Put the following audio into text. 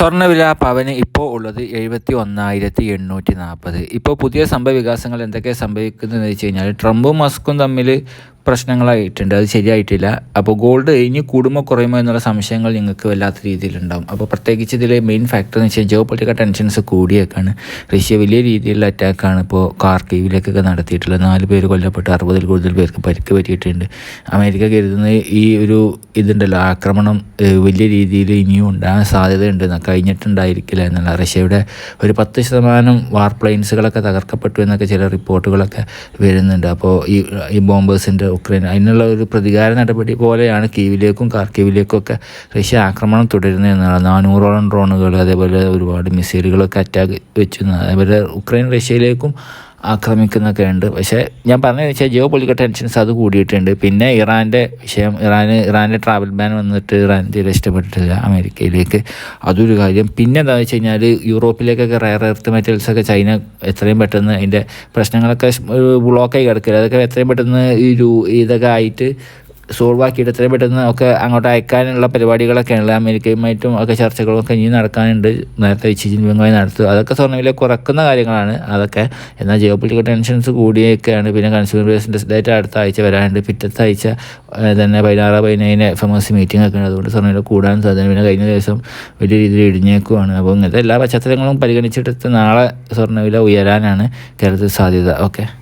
സ്വർണവില പവന് ഇപ്പോൾ ഉള്ളത് എഴുപത്തി ഒന്നായിരത്തി എണ്ണൂറ്റി നാൽപ്പത് ഇപ്പോൾ പുതിയ സംഭവ വികാസങ്ങൾ എന്തൊക്കെ സംഭവിക്കുന്നതെന്ന് വെച്ച് കഴിഞ്ഞാൽ ട്രംപും മസ്കും തമ്മിൽ പ്രശ്നങ്ങളായിട്ടുണ്ട്. അത് ശരിയായിട്ടില്ല. അപ്പോൾ ഗോൾഡ് ഇനി കൂടുമോ കുറയുമോ എന്നുള്ള സംശയങ്ങൾ നിങ്ങൾക്ക് വല്ലാത്ത രീതിയിലുണ്ടാകും അപ്പോൾ പ്രത്യേകിച്ച് ഇതിലെ മെയിൻ ഫാക്ടർ എന്ന് വെച്ചാൽ ജിയോ പൊളിറ്റിക്കൽ ടെൻഷൻസ് കൂടിയേക്കാണ്. റഷ്യ വലിയ രീതിയിലുള്ള അറ്റാക്കാണ് ഇപ്പോൾ കാർക്കീവിലേക്കൊക്കെ നടത്തിയിട്ടുള്ളത്. നാല് പേര് കൊല്ലപ്പെട്ട് അറുപതിൽ കൂടുതൽ പേർക്ക് പരിക്ക് പറ്റിയിട്ടുണ്ട്. അമേരിക്ക കരുതുന്ന ഈ ഒരു ഇതുണ്ടല്ലോ ആക്രമണം വലിയ രീതിയിൽ ഇനിയും ഉണ്ടാകാൻ സാധ്യതയുണ്ട് കഴിഞ്ഞിട്ടുണ്ടായിരിക്കില്ല എന്നുള്ള റഷ്യയുടെ ഒരു പത്ത് ശതമാനം വാർ പ്ലെയിൻസുകളൊക്കെ തകർക്കപ്പെട്ടു എന്നൊക്കെ ചില റിപ്പോർട്ടുകളൊക്കെ വരുന്നുണ്ട്. അപ്പോൾ ഈ ഈ ബോംബേഴ്സിന്റെ ഉക്രൈൻ അതിനുള്ള ഒരു പ്രതികാര നടപടി പോലെയാണ് കീവിലേക്കും കാർക്കീവിലേക്കും ഒക്കെ റഷ്യ ആക്രമണം തുടരുന്നത് എന്നാണ്. നാനൂറോളം ഡ്രോണുകൾ അതേപോലെ ഒരുപാട് മിസൈലുകളൊക്കെ അറ്റാക്ക് വെച്ചു. അതേപോലെ ഉക്രൈൻ റഷ്യയിലേക്കും ആക്രമിക്കുന്നൊക്കെ ഉണ്ട്. പക്ഷേ ഞാൻ പറഞ്ഞത് വെച്ചാൽ ജിയോ പൊളിറ്റിക്കൽ ടെൻഷൻസ് അത് കൂടിയിട്ടുണ്ട്. പിന്നെ ഇറാന്റെ വിഷയം ഇറാന് ഇറാന്റെ ട്രാവൽ ബാൻ വന്നിട്ട് ഇറാൻ തീരെ ഇഷ്ടപ്പെട്ടിട്ടില്ല അമേരിക്കയിലേക്ക്. അതൊരു കാര്യം. പിന്നെ എന്താണെന്ന് വെച്ച് കഴിഞ്ഞാൽ യൂറോപ്പിലേക്കൊക്കെ റയർ എർത്ത് മെറ്റൽസൊക്കെ ചൈന എത്രയും പെട്ടെന്ന് അതിന്റെ പ്രശ്നങ്ങളൊക്കെ ബ്ലോക്കായി കിടക്കില്ല അതൊക്കെ എത്രയും പെട്ടെന്ന് ഈ ഇതൊക്കെ ആയിട്ട് സോൾവ് ആക്കിയിട്ട് എത്രയും പെട്ടെന്ന് ഒക്കെ അങ്ങോട്ട് അയക്കാനുള്ള പരിപാടികളൊക്കെയാണ് അമേരിക്കയുമായിട്ടും ഒക്കെ ചർച്ചകളൊക്കെ ഇനി നടക്കാനുണ്ട്. നേരത്തെ ഷി ജിൻപിങ്ങുമായി നടത്തുക. അതൊക്കെ സ്വർണവില കുറക്കുന്ന കാര്യങ്ങളാണ് അതൊക്കെ. എന്നാൽ ജിയോ പൊളിറ്റിക്കൽ ടെൻഷൻസ് കൂടിയൊക്കെയാണ്. പിന്നെ കൺസ്യൂമർ ബേസിന്റെ ഡേറ്റ് അടുത്ത ആഴ്ച വരാനുണ്ട്. പിറ്റത്തെ ആഴ്ച തന്നെ പതിനാറ് പതിനേഴിന് എഫ് എം എസ് മീറ്റിംഗ് ഒക്കെ ഉണ്ട്. അതുകൊണ്ട് സ്വർണവില കൂടാൻ സാധ്യത പിന്നെ കഴിഞ്ഞ ദിവസം വലിയ രീതിയിൽ ഇടിഞ്ഞേക്കുവാണ്. അപ്പോൾ ഇങ്ങനത്തെ എല്ലാ പശ്ചാത്തലങ്ങളും പരിഗണിച്ചിട്ട് നാളെ സ്വർണവില ഉയരാനാണ് കേരളത്തിൽ സാധ്യത. ഓക്കെ.